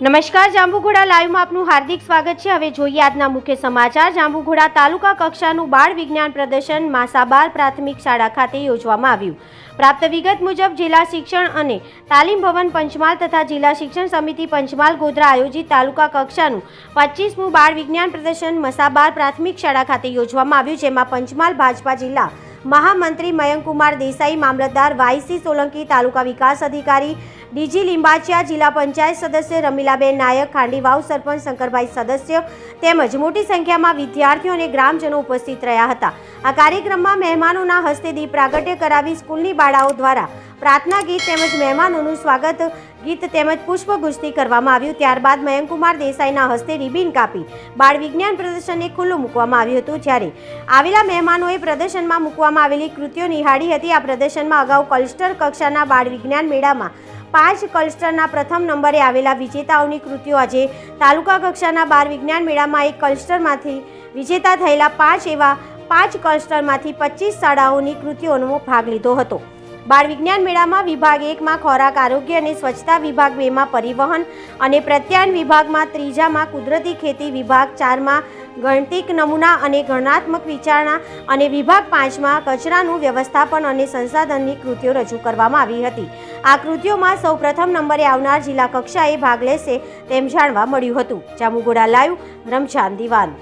નમસ્કાર, જાંબુઘોડા લાઈવમાં આપનું હાર્દિક સ્વાગત છે. હવે જોઈએ આજના મુખ્ય સમાચાર. જાંબુઘોડા તાલુકા કક્ષાનું બાળ વિજ્ઞાન પ્રદર્શન માસાબાર પ્રાથમિક શાળા ખાતે યોજવામાં આવ્યું. પ્રાપ્ત વિગત મુજબ જિલ્લા શિક્ષણ અને તાલીમ ભવન પંચમહાલ તથા જિલ્લા શિક્ષણ સમિતિ પંચમહાલ ગોધરા આયોજિત તાલુકા કક્ષાનું પચીસમું બાળ વિજ્ઞાન પ્રદર્શન મસાબાર પ્રાથમિક શાળા ખાતે યોજવામાં આવ્યું, જેમાં પંચમહાલ ભાજપા જિલ્લા મહામંત્રી મયંકુમાર દેસાઈ, મામલતદાર વાયસી સોલંકી, તાલુકા વિકાસ અધિકારી, ડીજી લિંબાચિયા, જિલ્લા પંચાયત સદસ્ય રમીલાબેન નાયક, ખાંડીવાવ સરપંચ શંકરભાઈ સદસ્ય તેમજ મોટી સંખ્યામાં વિદ્યાર્થીઓ અને ગ્રામજનો ઉપસ્થિત રહ્યા હતા. આ કાર્યક્રમમાં મહેમાનોના હસ્તે દીપ પ્રાગટ્ય કરાવી સ્કૂલની બાળાઓ દ્વારા પ્રાર્થના ગીત તેમજ મહેમાનોનું સ્વાગત ગીત તેમજ પુષ્પગુસ્તી કરવામાં આવ્યું. ત્યારબાદ મયંકુમાર દેસાઈના હસ્તે રિબિન કાપી બાળ વિજ્ઞાન પ્રદર્શનને ખુલ્લું મૂકવામાં આવ્યું હતું. જ્યારે આવેલા મહેમાનોએ પ્રદર્શનમાં મૂકવામાં આવેલી કૃતિઓ નિહાળી હતી. આ પ્રદર્શનમાં અગાઉ કલ્સ્ટર કક્ષાના બાળ વિજ્ઞાન મેળામાં પાંચ કલ્સ્ટરના પ્રથમ નંબરે આવેલા વિજેતાઓની કૃતિઓ આજે તાલુકા કક્ષાના બાળ વિજ્ઞાન મેળામાં એક કલ્સ્ટરમાંથી વિજેતા થયેલા પાંચ એવા પાંચ કલ્સ્ટરમાંથી પચીસ શાળાઓની કૃતિઓનો ભાગ લીધો હતો. બાળ વિજ્ઞાન મેળામાં વિભાગ એકમાં ખોરાક, આરોગ્ય અને સ્વચ્છતા વિભાગ બેમાં પરિવહન અને પ્રત્યાયન વિભાગમાં ત્રીજામાં કુદરતી ખેતી વિભાગ, ચારમાં ગણતિક નમૂના અને ગણનાત્મક વિચારણા અને વિભાગ પાંચમાં કચરાનું વ્યવસ્થાપન અને સંસાધનની કૃતિઓ રજૂ કરવામાં આવી હતી. આ કૃતિઓમાં સૌ પ્રથમ નંબરે આવનાર જિલ્લા કક્ષાએ ભાગ લેશે તેમ જાણવા મળ્યું હતું. જામુગોડા લાઈવ રમજાન દિવાન.